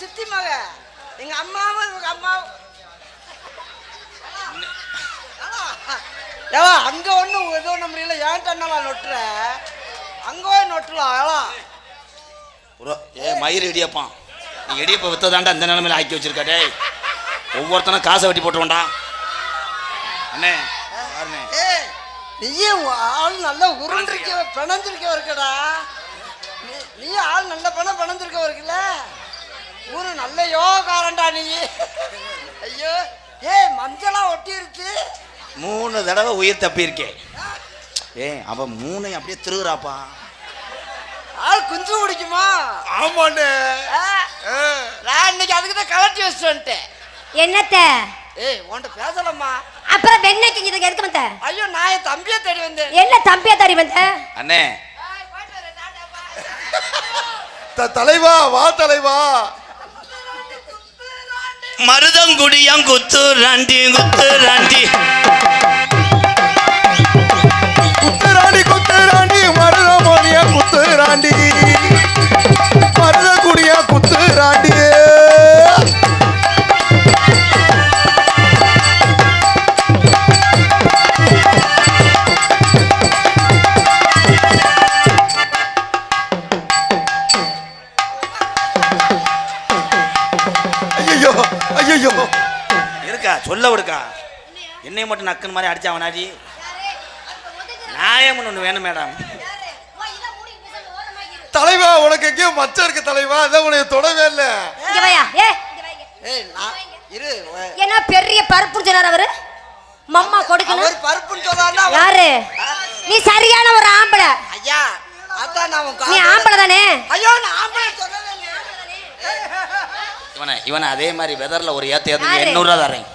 சித்தி மக எங்க அம்மாவும் இவங்க அம்மாவும். ஏவா அங்க ஒண்ணும் இது ஒண்ணு முடியல ஏன் தண்ணலாம் நொட்டுற? அங்க நொட்டலாம் ஏவா ஒரு ஏ மயிர் இடியப்பான் நீ இடியப்ப வித்ததாண்டா இந்த நிலைமையில ஆக்கி வச்சிருக்க டேய். ஒவ்வொருத்தனும் காசை வெட்டி போட்டுருவோண்டா. அண்ணே பாருண்ணே நீயே ஆள் நல்லா உருண்டிருக்க பிணந்திருக்க இருக்கடா. நீ ஆள் நல்ல பணம் பிணந்திருக்க இருக்குல்ல ஊரு நல்ல யோகாரண்டா நீ. ஐயோ ஏய் மஞ்சளா ஒட்டிருச்சு மூணு தடவை உயிர் தப்பியிருக்கேன் ஏய் அவன் மூணையும் அப்படியே திருகுறாப்பா. ஆள் குஞ்சு குடிக்குமா? ஆமாண்ணே. நான் இன்னைக்கு அதுக்கு தான் கலட்டி வச்சுட்டு வந்துட்டேன் என்னத்த? ஏய் உன்கிட்ட பேசலம்மா. அப்புறம் வெண்ணைக்கு இதுக்கு எதுக்கு வந்த? ஐயோ நான் என் தம்பியை தேடி வந்தேன். என்ன தம்பியா தாடி வந்த? அண்ணே. த- தலைவா வா தலைவா. மருதங்குடியம் குத்து ராண்டி குத்து ராண்டி குத்துராண்டி குத்துராண்டி குத்து குத்துராண்டி ஐயோ இருக்கா சொல்ல விடுக்கா. என்னை மட்டும் நக்குன்னு மாதிரி அடிச்சா அவனாடி நியாயம் ஒன்று வேணும் மேடம். தலைவா உனக்கு எங்கேயோ மச்சம் இருக்கு தலைவா. அதான் உனக்கு தொடவே இல்லை. இங்க வாயா ஏ. ஏய் நான் இரு. உ- என்ன பெரிய பருப்பு சொன்னார் அவரு? மம்மா கொடுக்கணும். அவர் பருப்புன்னு சொன்னாருன்னா யாரு? நீ சரியான ஒரு ஆம்பளை. ஐயா அதான் நான் நீ ஆம்பளை தானே? ஐயோ நான் ஆம்பளை. இவனை இவனை அதே மாதிரி வெதர்ல ஒரு ஏத்த ஏத்து யாரு? எண்ணூறுரூவா தரேன்